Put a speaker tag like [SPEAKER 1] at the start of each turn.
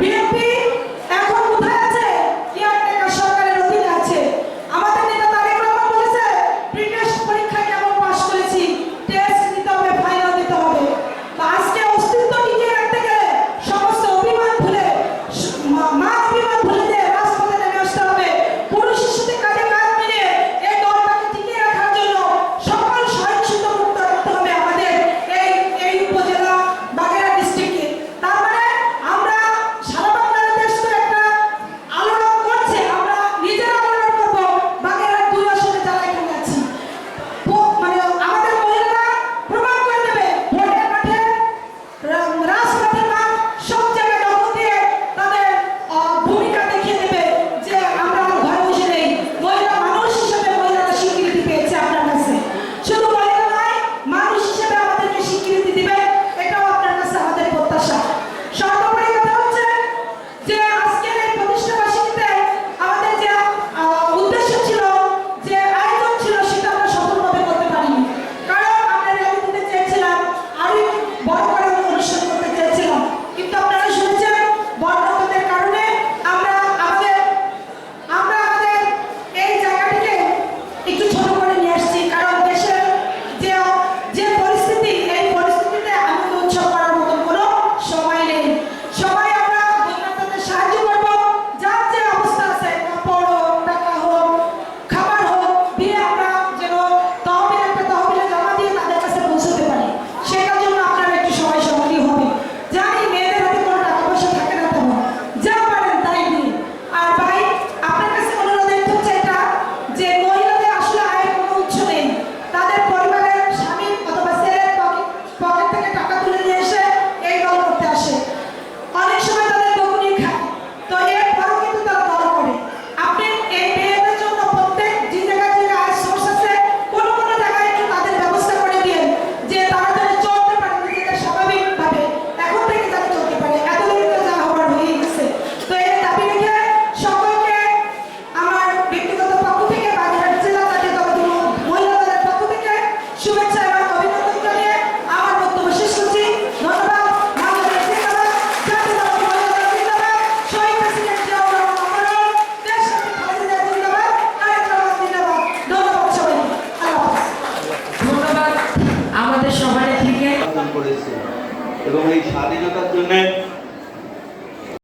[SPEAKER 1] Bill, Bill.
[SPEAKER 2] এবং এই স্বাধীনতার জন্যে